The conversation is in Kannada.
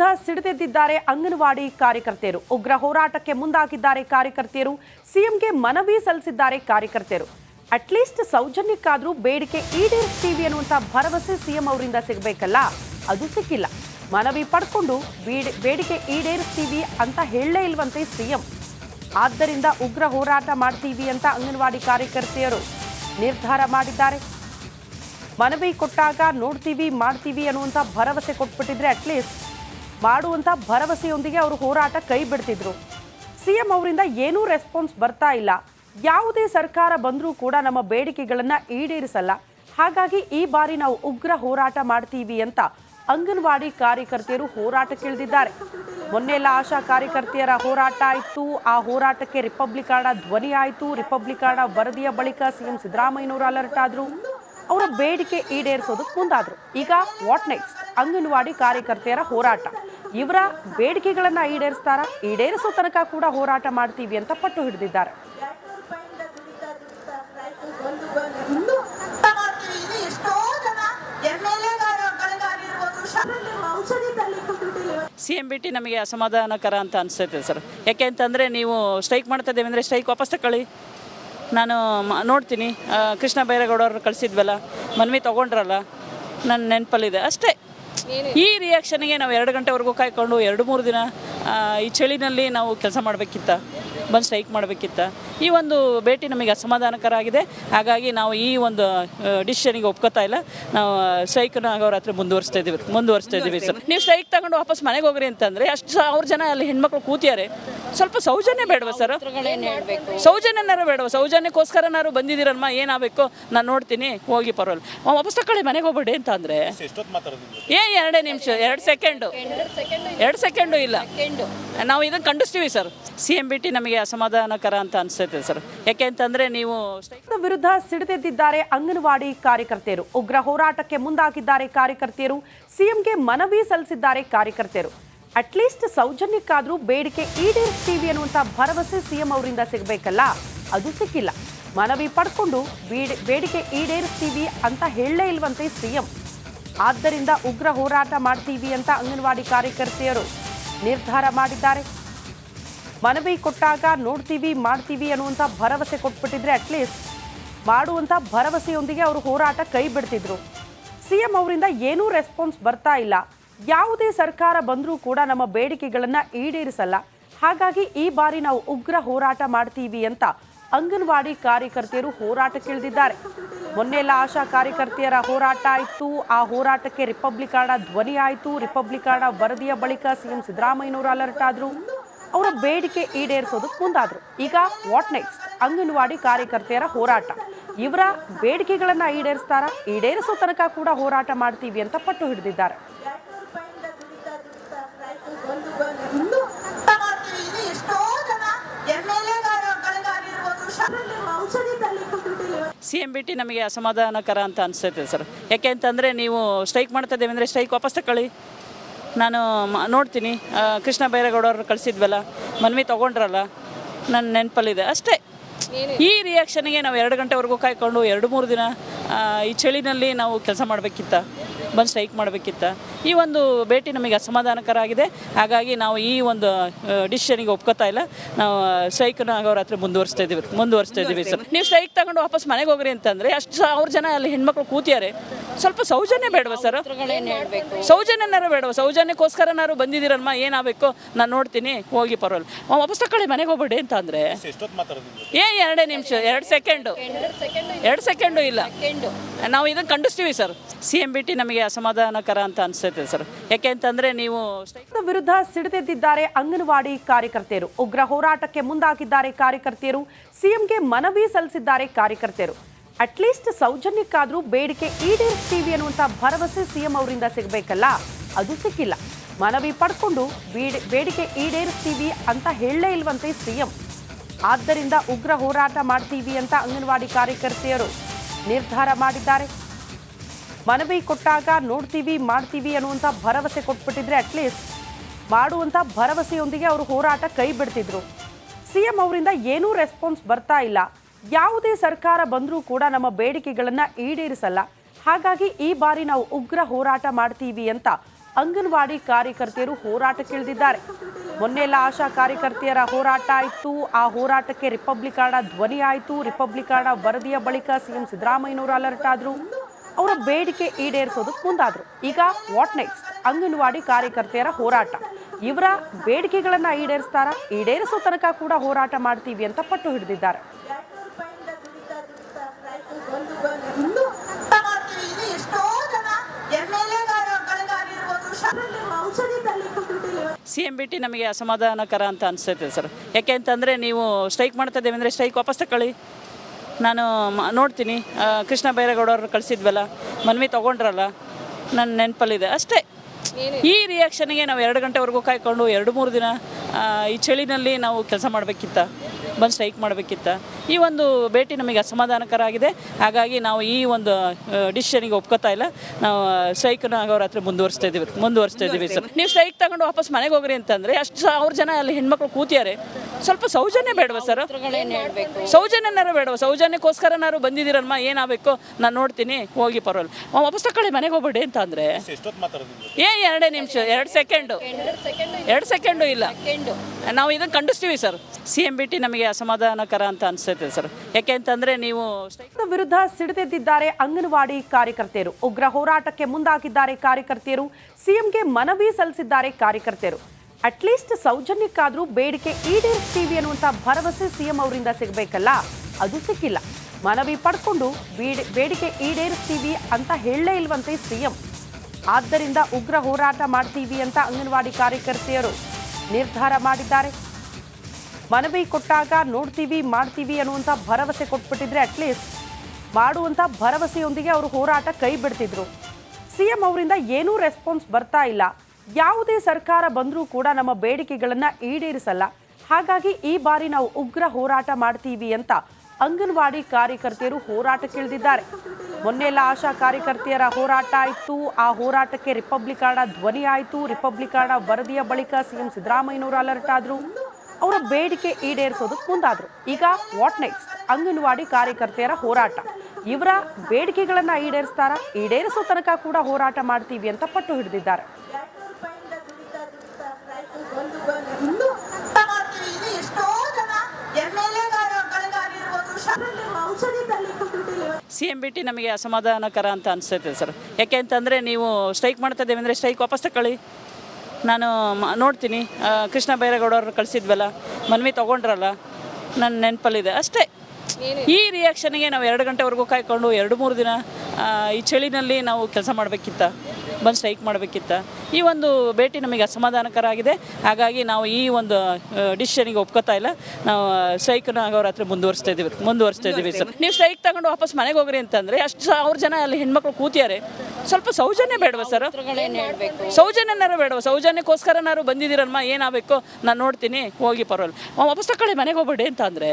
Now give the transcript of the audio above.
ವಿರುದ್ಧ ಸಿಡಿದೆದ್ದಿದ್ದಾರೆ ಅಂಗನವಾಡಿ ಕಾರ್ಯಕರ್ತೆಯರು. ಉಗ್ರ ಹೋರಾಟಕ್ಕೆ ಮುಂದಾಗಿದ್ದಾರೆ ಕಾರ್ಯಕರ್ತೆಯರು. ಸಿಎಂಗೆ ಮನವಿ ಸಲ್ಲಿಸಿದ್ದಾರೆ ಕಾರ್ಯಕರ್ತೆಯರು. ಅಟ್ಲೀಸ್ಟ್ ಸೌಜನ್ಯಕ್ಕಾದರೂ ಬೇಡಿಕೆ ಈಡೇರಿಸ್ತೀವಿ ಅನ್ನುವಂಥ ಭರವಸೆ ಸಿಎಂ ಅವರಿಂದ ಸಿಗಬೇಕಲ್ಲ? ಅದು ಸಿಕ್ಕಿಲ್ಲ. ಮನವಿ ಪಡ್ಕೊಂಡು ಬೇಡಿ- ಬೇಡಿಕೆ ಈಡೇರಿಸ್ತೀವಿ ಅಂತ ಹೇಳಲೇ ಇಲ್ವಂತೆ ಸಿಎಂ. ಆದ್ದರಿಂದ ಉಗ್ರ ಹೋರಾಟ ಮಾಡ್ತೀವಿ ಅಂತ ಅಂಗನವಾಡಿ ಕಾರ್ಯಕರ್ತೆಯರು ನಿರ್ಧಾರ ಮಾಡಿದ್ದಾರೆ. ಮನವಿ ಕೊಟ್ಟಾಗ ನೋಡ್ತೀವಿ, ಮಾಡ್ತೀವಿ ಅನ್ನುವಂಥ ಭರವಸೆ ಕೊಟ್ಬಿಟ್ಟಿದ್ರೆ ಅಟ್ಲೀಸ್ಟ್ ಮಾಡುವಂಥ ಭರವಸೆಯೊಂದಿಗೆ ಅವರು ಹೋರಾಟ ಕೈ ಬಿಡ್ತಿದ್ರು. ಸಿಎಂ ಅವರಿಂದ ಏನೂ ರೆಸ್ಪಾನ್ಸ್ ಬರ್ತಾ ಇಲ್ಲ. ಯಾವುದೇ ಸರ್ಕಾರ ಬಂದರೂ ಕೂಡ ನಮ್ಮ ಬೇಡಿಕೆಗಳನ್ನು ಈಡೇರಿಸಲ್ಲ. ಹಾಗಾಗಿ ಈ ಬಾರಿ ನಾವು ಉಗ್ರ ಹೋರಾಟ ಮಾಡ್ತೀವಿ ಅಂತ ಅಂಗನವಾಡಿ ಕಾರ್ಯಕರ್ತೆಯರು ಹೋರಾಟಕ್ಕಿಳಿದಿದ್ದಾರೆ ಮೊನ್ನೆಲ್ಲ ಆಶಾ ಕಾರ್ಯಕರ್ತೆಯರ ಹೋರಾಟ ಆಯಿತು ಆ ಹೋರಾಟಕ್ಕೆ ರಿಪಬ್ಲಿಕಾಣ ಧ್ವನಿ ಆಯಿತು. ರಿಪಬ್ಲಿಕಾಣ ವರದಿಯ ಬಳಿಕ ಸಿಎಂ ಸಿದ್ದರಾಮಯ್ಯನವರು ಅಲರ್ಟ್ ಆದರು. ಅವರ ಬೇಡಿಕೆ ಈಡೇರಿಸೋದಕ್ಕೆ ಮುಂದಾದರು. ಈಗ ವಾಟ್ ನೆಕ್ಸ್ಟ್ ಅಂಗನವಾಡಿ ಕಾರ್ಯಕರ್ತೆಯರ ಹೋರಾಟ. ಇವರ ಬೇಡಿಕೆಗಳನ್ನು ಈಡೇರಿಸ್ತಾರ? ಈಡೇರಿಸೋ ತನಕ ಕೂಡ ಹೋರಾಟ ಮಾಡ್ತೀವಿ ಅಂತ ಪಟ್ಟು ಹಿಡಿದಿದ್ದಾರೆ. ಸಿ ಎಂ ಬಿ ಟಿ ನಮಗೆ ಅಸಮಾಧಾನಕರ ಅಂತ ಅನಿಸ್ತೈತೆ ಸರ್. ಯಾಕೆ ಅಂತಂದರೆ ನೀವು ಸ್ಟ್ರೈಕ್ ಮಾಡ್ತಾ ಇದ್ದೇವೆ ಅಂದರೆ ಸ್ಟ್ರೈಕ್ ವಾಪಸ್ ತಗೊಳ್ಳಿ ನಾನು ನೋಡ್ತೀನಿ. ಕೃಷ್ಣ ಬೈರೇಗೌಡವ್ರು ಕಳಿಸಿದ್ವಲ್ಲ, ಮನವಿ ತೊಗೊಂಡ್ರಲ್ಲ ನನ್ನ ನೆನಪಲ್ಲಿದೆ. ಅಷ್ಟೇ. ಈ ರಿಯಾಕ್ಷನ್ಗೆ ನಾವು ಎರಡು ಗಂಟೆವರೆಗೂ ಕಾಯ್ಕೊಂಡು ಎರಡು ಮೂರು ದಿನ ಈ ಚಳಿನಲ್ಲಿ ನಾವು ಕೆಲಸ ಮಾಡಬೇಕಿತ್ತ ಬಂದು ಸ್ಟ್ರೈಕ್ ಮಾಡಬೇಕಿತ್ತ. ಈ ಒಂದು ಭೇಟಿ ನಮಗೆ ಅಸಮಾಧಾನಕರ ಆಗಿದೆ ಹಾಗಾಗಿ ನಾವು ಈ ಒಂದು ಡಿಸಿಷನಿಗೆ ಒಪ್ಕೋತಾ ಇಲ್ಲ. ನಾವು ಸ್ಟ್ರೈಕ್ನ ಅವ್ರ ಹತ್ರ ಮುಂದುವರಿಸ್ತಾ ಇದ್ದೀವಿ ಮುಂದುವರಿಸ್ತಾ ಇದ್ದೀವಿ ಸರ್. ನೀವು ಸ್ಟ್ರೈಕ್ ತಗೊಂಡು ವಾಪಸ್ ಮನೆಗೆ ಹೋಗ್ರಿ ಅಂತಂದರೆ ಅಷ್ಟು ಸಾವಿರ ಜನ ಅಲ್ಲಿ ಹೆಣ್ಮಕ್ಳು ಕೂತಿದ್ದಾರೆ. ಸ್ವಲ್ಪ ಸೌಜನ್ಯ ಬೇಡವಾ ಸರ್? ಸೌಜನ್ಯನಾರು ಬೇಡವಾ? ಸೌಜನ್ಯಕ್ಕೋಸ್ಕರನಾರು ಬಂದಿದ್ದೀರಲ್ಮ ಏನಾಗಬೇಕು? ನಾನು ನೋಡ್ತೀನಿ. ಹೋಗಿ ಪರವಾಗಿಲ್ಲ. ವಾಪಸ್ ತಗೊಳ್ಳಿ ಮನೆಗೆ ಹೋಗ್ಬೇಡಿ ಅಂತ ಅಂದರೆ ಏ ಎರಡೇ ನಿಮಿಷ ಎರಡು ಸೆಕೆಂಡು. ಎರಡು ಸೆಕೆಂಡು ಇಲ್ಲ. ನಾವು ಇದನ್ನು ಕಂಡಿಸ್ತೀವಿ sir. C M B T ನಮಗೆ ಅಸಮಾಧಾನಕರ ಅಂತ ಅನಿಸ್ತೈತೆ ಸರ್. ಯಾಕೆ ಅಂತಂದರೆ ನೀವು ವಿರುದ್ಧ ಸಿಡಿದೆದ್ದಿದ್ದಾರೆ ಅಂಗನವಾಡಿ ಕಾರ್ಯಕರ್ತೆಯರು. ಉಗ್ರ ಹೋರಾಟಕ್ಕೆ ಮುಂದಾಗಿದ್ದಾರೆ ಕಾರ್ಯಕರ್ತೆಯರು. ಸಿಎಂಗೆ ಮನವಿ ಸಲ್ಲಿಸಿದ್ದಾರೆ ಕಾರ್ಯಕರ್ತೆಯರು. ಅಟ್ಲೀಸ್ಟ್ ಸೌಜನ್ಯಕ್ಕಾದರೂ ಬೇಡಿಕೆ ಈಡೇರಿಸ್ತೀವಿ ಅನ್ನುವಂಥ ಭರವಸೆ ಸಿಎಂ ಅವರಿಂದ ಸಿಗಬೇಕಲ್ಲ? ಅದು ಸಿಕ್ಕಿಲ್ಲ. ಮನವಿ ಪಡ್ಕೊಂಡು ಬೇಡಿ, ಬೇಡಿಕೆ ಈಡೇರಿಸ್ತೀವಿ ಅಂತ ಹೇಳಲೇ ಇಲ್ವಂತೆ ಸಿಎಂ. ಆದ್ದರಿಂದ ಉಗ್ರ ಹೋರಾಟ ಮಾಡ್ತೀವಿ ಅಂತ ಅಂಗನವಾಡಿ ಕಾರ್ಯಕರ್ತೆಯರು ನಿರ್ಧಾರ ಮಾಡಿದ್ದಾರೆ. ಮನವಿ ಕೊಟ್ಟಾಗ ನೋಡ್ತೀವಿ, ಮಾಡ್ತೀವಿ ಅನ್ನುವಂಥ ಭರವಸೆ ಕೊಟ್ಬಿಟ್ಟಿದ್ರೆ ಅಟ್ಲೀಸ್ಟ್ ಮಾಡುವಂಥ ಭರವಸೆಯೊಂದಿಗೆ ಅವರು ಹೋರಾಟ ಕೈ ಬಿಡ್ತಿದ್ರು. ಸಿಎಂ ಅವರಿಂದ ಏನೂ ರೆಸ್ಪಾನ್ಸ್ ಬರ್ತಾ ಇಲ್ಲ. ಯಾವುದೇ ಸರ್ಕಾರ ಬಂದರೂ ಕೂಡ ನಮ್ಮ ಬೇಡಿಕೆಗಳನ್ನು ಈಡೇರಿಸಲ್ಲ. ಹಾಗಾಗಿ ಈ ಬಾರಿ ನಾವು ಉಗ್ರ ಹೋರಾಟ ಮಾಡ್ತೀವಿ ಅಂತ ಅಂಗನವಾಡಿ ಕಾರ್ಯಕರ್ತೆಯರು ಹೋರಾಟಕ್ಕಿಳಿದಿದ್ದಾರೆ. ಮೊನ್ನೆಲ್ಲ ಆಶಾ ಕಾರ್ಯಕರ್ತೆಯರ ಹೋರಾಟ ಆಯಿತು. ಆ ಹೋರಾಟಕ್ಕೆ ರಿಪಬ್ಲಿಕಾಣ ಧ್ವನಿ ಆಯಿತು. ರಿಪಬ್ಲಿಕಾಣ ವರದಿಯ ಬಳಿಕ ಸಿಎಂ ಸಿದ್ದರಾಮಯ್ಯನವರು ಅಲರ್ಟ್ ಆದರು. ಅವರ ಬೇಡಿಕೆ ಈಡೇರಿಸೋದಕ್ಕೆ ಮುಂದಾದರು. ಈಗ ವಾಟ್ ನೆಕ್ಸ್ಟ್ ಅಂಗನವಾಡಿ ಕಾರ್ಯಕರ್ತೆಯರ ಹೋರಾಟ. ಇವರ ಬೇಡಿಕೆಗಳನ್ನು ಈಡೇರಿಸ್ತಾರ? ಈಡೇರಿಸೋ ತನಕ ಕೂಡ ಹೋರಾಟ ಮಾಡ್ತೀವಿ ಅಂತ ಪಟ್ಟು ಹಿಡಿದಿದ್ದಾರೆ. ಸಿ ಎಂ ಬಿ ಟಿ ನಮಗೆ ಅಸಮಾಧಾನಕರ ಅಂತ ಅನಿಸ್ತೈತೆ ಸರ್. ಯಾಕೆ ಅಂತಂದರೆ ನೀವು ಸ್ಟ್ರೈಕ್ ಮಾಡ್ತಾ ಇದ್ದೇವೆ ಅಂದರೆ ಸ್ಟ್ರೈಕ್ ವಾಪಸ್ ತಗೊಳ್ಳಿ ನಾನು ನೋಡ್ತೀನಿ. ಕೃಷ್ಣ ಬೈರೇಗೌಡವ್ರು ಕಳಿಸಿದ್ವಲ್ಲ, ಮನವಿ ತೊಗೊಂಡ್ರಲ್ಲ ನನ್ನ ನೆನಪಲ್ಲಿದೆ. ಅಷ್ಟೇ. ಈ ರಿಯಾಕ್ಷನ್ಗೆ ನಾವು ಎರಡು ಗಂಟೆವರೆಗೂ ಕಾಯ್ಕೊಂಡು ಎರಡು ಮೂರು ದಿನ ಈ ಚಳಿನಲ್ಲಿ ನಾವು ಕೆಲಸ ಮಾಡಬೇಕಿತ್ತ, ಬಂದು ಸ್ಟ್ರೈಕ್ ಮಾಡಬೇಕಿತ್ತ. ಈ ಒಂದು ಭೇಟಿ ನಮಗೆ ಅಸಮಾಧಾನಕರ ಆಗಿದೆ ಹಾಗಾಗಿ ನಾವು ಈ ಒಂದು ಡಿಸಿಷನ್ಗೆ ಒಪ್ಕೋತಾ ಇಲ್ಲ. ನಾವು ಸ್ಟ್ರೈಕ್ ಅವ್ರ ಹತ್ರ ಮುಂದುವರಿಸ್ತಾ ಇದ್ದೀವಿ ಮುಂದುವರಿಸ್ತಾ ಇದ್ದೀವಿ ಸರ್. ನೀವು ಸ್ಟ್ರೈಕ್ ತಗೊಂಡು ವಾಪಸ್ ಮನೆಗೆ ಹೋಗ್ರಿ ಅಂತಂದ್ರೆ ಅಷ್ಟು ಸಾವಿರ ಜನ ಅಲ್ಲಿ ಹೆಣ್ಮಕ್ಳು ಕೂತಿದ್ದಾರೆ. ಸ್ವಲ್ಪ ಸೌಜನ್ಯ ಬೇಡವಾ ಸರ್? ಸೌಜನ್ಯನಾರು ಬೇಡವಾ? ಸೌಜನ್ಯಕ್ಕೋಸ್ಕರನಾರು ಬಂದಿದ್ದೀರಲ್ಮ ಏನಾಗಬೇಕು? ನಾನು ನೋಡ್ತೀನಿ ಹೋಗಿ ಪರವಾಗಿಲ್ಲ. ವಾಪಸ್ ತಗೊಳ್ಳಿ ಮನೆಗೆ ಹೋಗ್ಬೇಡಿ ಅಂತ ಅಂದರೆ. ಏ ಎರಡೇ ನಿಮಿಷ ಎರಡು ಸೆಕೆಂಡು. ಎರಡು ಸೆಕೆಂಡು ಇಲ್ಲ. ನಾವು ಇದನ್ನು ಖಂಡಿಸ್ತೀವಿ sir. C M B T ನಮಗೆ ಅಸಮಾಧಾನಕರ ಅಂತ ಅನಿಸ್ತೈತೆ ಸರ್. ಯಾಕೆ ಅಂತಂದರೆ ನೀವು ವಿರುದ್ಧ ಸಿಡಿದೆದ್ದಿದ್ದಾರೆ ಅಂಗನವಾಡಿ ಕಾರ್ಯಕರ್ತೆಯರು. ಉಗ್ರ ಹೋರಾಟಕ್ಕೆ ಮುಂದಾಗಿದ್ದಾರೆ ಕಾರ್ಯಕರ್ತೆಯರು. ಸಿಎಂಗೆ ಮನವಿ ಸಲ್ಲಿಸಿದ್ದಾರೆ ಕಾರ್ಯಕರ್ತೆಯರು. ಅಟ್ಲೀಸ್ಟ್ ಸೌಜನ್ಯಕ್ಕಾದರೂ ಬೇಡಿಕೆ ಈಡೇರಿಸ್ತೀವಿ ಅನ್ನುವಂಥ ಭರವಸೆ ಸಿಎಂ ಅವರಿಂದ ಸಿಗಬೇಕಲ್ಲ? ಅದು ಸಿಕ್ಕಿಲ್ಲ. ಮನವಿ ಪಡ್ಕೊಂಡು ಬೇಡಿ- ಬೇಡಿಕೆ ಈಡೇರಿಸ್ತೀವಿ ಅಂತ ಹೇಳಲೇ ಇಲ್ವಂತೆ ಸಿಎಂ. ಆದ್ದರಿಂದ ಉಗ್ರ ಹೋರಾಟ ಮಾಡ್ತೀವಿ ಅಂತ ಅಂಗನವಾಡಿ ಕಾರ್ಯಕರ್ತೆಯರು ನಿರ್ಧಾರ ಮಾಡಿದ್ದಾರೆ. ಮನವಿ ಕೊಟ್ಟಾಗ ನೋಡ್ತೀವಿ, ಮಾಡ್ತೀವಿ ಅನ್ನುವಂಥ ಭರವಸೆ ಕೊಟ್ಬಿಟ್ಟಿದ್ರೆ ಅಟ್ಲೀಸ್ಟ್ ಮಾಡುವಂಥ ಭರವಸೆಯೊಂದಿಗೆ ಅವರು ಹೋರಾಟ ಕೈ ಬಿಡ್ತಿದ್ರು. ಸಿಎಂ ಅವರಿಂದ ಏನೂ ರೆಸ್ಪಾನ್ಸ್ ಬರ್ತಾ ಇಲ್ಲ. ಯಾವುದೇ ಸರ್ಕಾರ ಬಂದರೂ ಕೂಡ ನಮ್ಮ ಬೇಡಿಕೆಗಳನ್ನು ಈಡೇರಿಸಲ್ಲ. ಹಾಗಾಗಿ ಈ ಬಾರಿ ನಾವು ಉಗ್ರ ಹೋರಾಟ ಮಾಡ್ತೀವಿ ಅಂತ ಅಂಗನವಾಡಿ ಕಾರ್ಯಕರ್ತೆಯರು ಹೋರಾಟಕ್ಕಿಳಿದಿದ್ದಾರೆ ಮೊನ್ನೆ ಎಲ್ಲ ಆಶಾ ಕಾರ್ಯಕರ್ತೆಯರ ಹೋರಾಟ ಆಯಿತು. ಆ ಹೋರಾಟಕ್ಕೆ ರಿಪಬ್ಲಿಕಾಣ ಧ್ವನಿ ಆಯಿತು. ರಿಪಬ್ಲಿಕಾಣ ವರದಿಯ ಬಳಿಕ ಸಿಎಂ ಸಿದ್ದರಾಮಯ್ಯನವರು ಅಲರ್ಟ್ ಆದರು. ಅವರ ಬೇಡಿಕೆ ಈಡೇರಿಸೋದಕ್ಕೆ ಮುಂದಾದರು. ಈಗ ವಾಟ್ ನೆಕ್ಸ್ಟ್ ಅಂಗನವಾಡಿ ಕಾರ್ಯಕರ್ತೆಯರ ಹೋರಾಟ. ಇವರ ಬೇಡಿಕೆಗಳನ್ನು ಈಡೇರಿಸ್ತಾರ? ಈಡೇರಿಸೋ ತನಕ ಕೂಡ ಹೋರಾಟ ಮಾಡ್ತೀವಿ ಅಂತ ಪಟ್ಟು ಹಿಡಿದಿದ್ದಾರೆ. ಸಿ ಎಂ ಬಿ ಟಿ ನಮಗೆ ಅಸಮಾಧಾನಕರ ಅಂತ ಅನಿಸ್ತೈತೆ ಸರ್. ಯಾಕೆ ಅಂತಂದರೆ ನೀವು ಸ್ಟ್ರೈಕ್ ಮಾಡ್ತಾ ಇದ್ದೇವೆ ಅಂದರೆ ಸ್ಟ್ರೈಕ್ ವಾಪಸ್ ತಕೊಳ್ಳಿ. ನಾನು ನೋಡ್ತೀನಿ. ಕೃಷ್ಣ ಕೃಷ್ಣ ಬೈರೇಗೌಡವ್ರು ಕಳಿಸಿದ್ವಲ್ಲ, ಮನವಿ ತೊಗೊಂಡ್ರಲ್ಲ ನನ್ನ ನೆನಪಲ್ಲಿದೆ ಅಷ್ಟೇ. ಈ ರಿಯಾಕ್ಷನ್ಗೆ ನಾವು ಎರಡು ಗಂಟೆವರೆಗೂ ಕಾಯ್ಕೊಂಡು ಎರಡು ಮೂರು ದಿನ ಈ ಚಳಿನಲ್ಲಿ ನಾವು ಕೆಲಸ ಮಾಡಬೇಕಿತ್ತ, ಬಂದು ಸ್ಟ್ರೈಕ್ ಮಾಡಬೇಕಿತ್ತ. ಈ ಒಂದು ಭೇಟಿ ನಮಗೆ ಅಸಮಾಧಾನಕರ ಆಗಿದೆ ಹಾಗಾಗಿ ನಾವು ಈ ಒಂದು ಡಿಸಿಷನ್ಗೆ ಒಪ್ಕೋತಾ ಇಲ್ಲ. ನಾವು ಸ್ಟ್ರೈಕ್ ಅವ್ರ ಹತ್ರ ಮುಂದುವರಿಸ್ತಾ ಇದ್ದೀವಿ ಮುಂದುವರಿಸ್ತಾ ಇದ್ದೀವಿ ಸರ್. ನೀವು ಸ್ಟ್ರೈಕ್ ತಗೊಂಡು ವಾಪಸ್ ಮನೆಗೆ ಹೋಗ್ರಿ ಅಂತಂದ್ರೆ ಅಷ್ಟು ಸಾವಿರ ಜನ ಅಲ್ಲಿ ಹೆಣ್ಮಕ್ಳು ಕೂತಿದ್ದಾರೆ. ಸ್ವಲ್ಪ ಸೌಜನ್ಯ ಬೇಡವಾ ಸರ್? ಸೌಜನ್ಯನಾರು ಬೇಡವಾ? ಸೌಜನ್ಯಕ್ಕೋಸ್ಕರನಾರು ಬಂದಿದ್ದೀರಮ್ಮ ಏನಾಗಬೇಕು ನಾನು ನೋಡ್ತೀನಿ ಹೋಗಿ ಪರವಾಗಿಲ್ಲ. ವಾಪಸ್ ತಗೊಳ್ಳಿ ಮನೆಗೆ ಹೋಗ್ಬೇಡಿ ಅಂತ ಅಂದರೆ ಏ ಎರಡೇ ನಿಮಿಷ ಎರಡು ಸೆಕೆಂಡು ಎರಡು ಸೆಕೆಂಡು ಇಲ್ಲ. ನಾವು ಇದನ್ನು ಕಂಡಿಸ್ತೀವಿ sir. C M B T ನಮಗೆ ಅಸಮಾಧಾನಕರ ಅಂತ ಅನಿಸ್ತೈತೆ, ಸರ್. ಯಾಕೆ ಅಂತಂದರೆ ನೀವು ವಿರುದ್ಧ ಸಿಡಿದೆದ್ದಿದ್ದಾರೆ ಅಂಗನವಾಡಿ ಕಾರ್ಯಕರ್ತೆಯರು. ಉಗ್ರ ಹೋರಾಟಕ್ಕೆ ಮುಂದಾಗಿದ್ದಾರೆ ಕಾರ್ಯಕರ್ತೆಯರು. ಸಿಎಂಗೆ ಮನವಿ ಸಲ್ಲಿಸಿದ್ದಾರೆ ಕಾರ್ಯಕರ್ತೆಯರು. ಅಟ್ಲೀಸ್ಟ್ ಸೌಜನ್ಯಕ್ಕಾದರೂ ಬೇಡಿಕೆ ಈಡೇರಿಸ್ತೀವಿ ಅನ್ನುವಂಥ ಭರವಸೆ ಸಿಎಂ ಅವರಿಂದ ಸಿಗಬೇಕಲ್ಲ? ಅದು ಸಿಕ್ಕಿಲ್ಲ. ಮನವಿ ಪಡ್ಕೊಂಡು ಬೇಡಿ- ಬೇಡಿಕೆ ಈಡೇರಿಸ್ತೀವಿ ಅಂತ ಹೇಳಲೇ ಇಲ್ವಂತೆ ಸಿಎಂ ಆದ್ದರಿಂದ ಉಗ್ರ ಹೋರಾಟ ಮಾಡ್ತೀವಿ ಅಂತ ಅಂಗನವಾಡಿ ಕಾರ್ಯಕರ್ತೆಯರು ನಿರ್ಧಾರ ಮಾಡಿದ್ದಾರೆ. ಮನವಿ ಕೊಟ್ಟಾಗ ನೋಡ್ತೀವಿ, ಮಾಡ್ತೀವಿ ಅನ್ನುವಂಥ ಭರವಸೆ ಕೊಟ್ಬಿಟ್ಟಿದ್ರೆ ಅಟ್ಲೀಸ್ಟ್ ಮಾಡುವಂಥ ಭರವಸೆಯೊಂದಿಗೆ ಅವರು ಹೋರಾಟ ಕೈ ಬಿಡ್ತಿದ್ರು. ಸಿಎಂ ಅವರಿಂದ ಏನೂ ರೆಸ್ಪಾನ್ಸ್ ಬರ್ತಾ ಇಲ್ಲ. ಯಾವುದೇ ಸರ್ಕಾರ ಬಂದರೂ ಕೂಡ ನಮ್ಮ ಬೇಡಿಕೆಗಳನ್ನು ಈಡೇರಿಸಲ್ಲ. ಹಾಗಾಗಿ ಈ ಬಾರಿ ನಾವು ಉಗ್ರ ಹೋರಾಟ ಮಾಡ್ತೀವಿ ಅಂತ ಅಂಗನವಾಡಿ ಕಾರ್ಯಕರ್ತೆಯರು ಹೋರಾಟಕ್ಕಿಳಿದಿದ್ದಾರೆ. ಮೊನ್ನೆ ಎಲ್ಲ ಆಶಾ ಕಾರ್ಯಕರ್ತೆಯರ ಹೋರಾಟ ಆಯಿತು ಆ ಹೋರಾಟಕ್ಕೆ ರಿಪಬ್ಲಿಕಾಣ ಧ್ವನಿ ಆಯಿತು. ರಿಪಬ್ಲಿಕಾಣ ವರದಿಯ ಬಳಿಕ ಸಿಎಂ ಸಿದ್ದರಾಮಯ್ಯನವರು ಅಲರ್ಟ್ ಆದರು. ಅವರ ಬೇಡಿಕೆ ಈಡೇರಿಸೋದಕ್ಕೆ ಮುಂದಾದರು. ಈಗ ವಾಟ್ ನೆಕ್ಸ್ಟ್ ಅಂಗನವಾಡಿ ಕಾರ್ಯಕರ್ತೆಯರ ಹೋರಾಟ. ಇವರ ಬೇಡಿಕೆಗಳನ್ನು ಈಡೇರಿಸ್ತಾರ? ಈಡೇರಿಸೋ ತನಕ ಕೂಡ ಹೋರಾಟ ಮಾಡ್ತೀವಿ ಅಂತ ಪಟ್ಟು ಹಿಡಿದಿದ್ದಾರೆ. ಸಿ ಎಂ ಬಿ ಟಿ ನಮಗೆ ಅಸಮಾಧಾನಕರ ಅಂತ ಅನಿಸ್ತೈತೆ ಸರ್. ಯಾಕೆ ಅಂತಂದರೆ ನೀವು ಸ್ಟ್ರೈಕ್ ಮಾಡ್ತಾ ಇದ್ದೇವೆ ಅಂದರೆ ಸ್ಟ್ರೈಕ್ ವಾಪಸ್ ತಗೊಳ್ಳಿ ನಾನು ನೋಡ್ತೀನಿ. ಕೃಷ್ಣ ಬೈರೇಗೌಡವ್ರು ಕಳಿಸಿದ್ವಲ್ಲ, ಮನವಿ ತೊಗೊಂಡ್ರಲ್ಲ ನನ್ನ ನೆನಪಲ್ಲಿದೆ. ಅಷ್ಟೇ. ಈ ರಿಯಾಕ್ಷನ್ಗೆ ನಾವು ಎರಡು ಗಂಟೆವರೆಗೂ ಕಾಯ್ಕೊಂಡು ಎರಡು ಮೂರು ದಿನ ಈ ಚಳಿನಲ್ಲಿ ನಾವು ಕೆಲಸ ಮಾಡಬೇಕಿತ್ತ, ಬಂದು ಸ್ಟ್ರೈಕ್ ಮಾಡಬೇಕಿತ್ತ. ಈ ಒಂದು ಭೇಟಿ ನಮಗೆ ಅಸಮಾಧಾನಕರ ಆಗಿದೆ ಹಾಗಾಗಿ ನಾವು ಈ ಒಂದು ಡಿಸಿಷನಿಗೆ ಒಪ್ಕೋತಾ ಇಲ್ಲ. ನಾವು ಸ್ಟ್ರೈಕ್ ಆಗೋರ ಹತ್ರ ಮುಂದುವರಿಸ್ತಾ ಇದ್ದೀವಿ ಮುಂದುವರಿಸ್ತಾ ಇದ್ದೀವಿ ಸರ್. ನೀವು ಸ್ಟ್ರೈಕ್ ತಗೊಂಡು ವಾಪಸ್ ಮನೆಗೆ ಹೋಗ್ರಿ ಅಂತಂದರೆ ಅಷ್ಟು ಅವ್ರ ಜನ ಅಲ್ಲಿ ಹೆಣ್ಮಕ್ಳು ಕೂತಿದ್ದಾರೆ. ಸ್ವಲ್ಪ ಸೌಜನ್ಯ ಬೇಡವಾ ಸರ್? ಸೌಜನ್ಯನಾರು ಬೇಡವಾ? ಸೌಜನ್ಯಕ್ಕೋಸ್ಕರನಾರು ಬಂದಿದ್ದೀರಮ್ಮ ಏನಾಗಬೇಕು ನಾನು ನೋಡ್ತೀನಿ. ಹೋಗಿ ಪರವಾಗಿಲ್ಲ. ವಾಪಸ್ ತಗೊಳ್ಳಿ ಮನೆಗೆ ಹೋಗ್ಬೇಡಿ ಅಂತ ಅಂದರೆ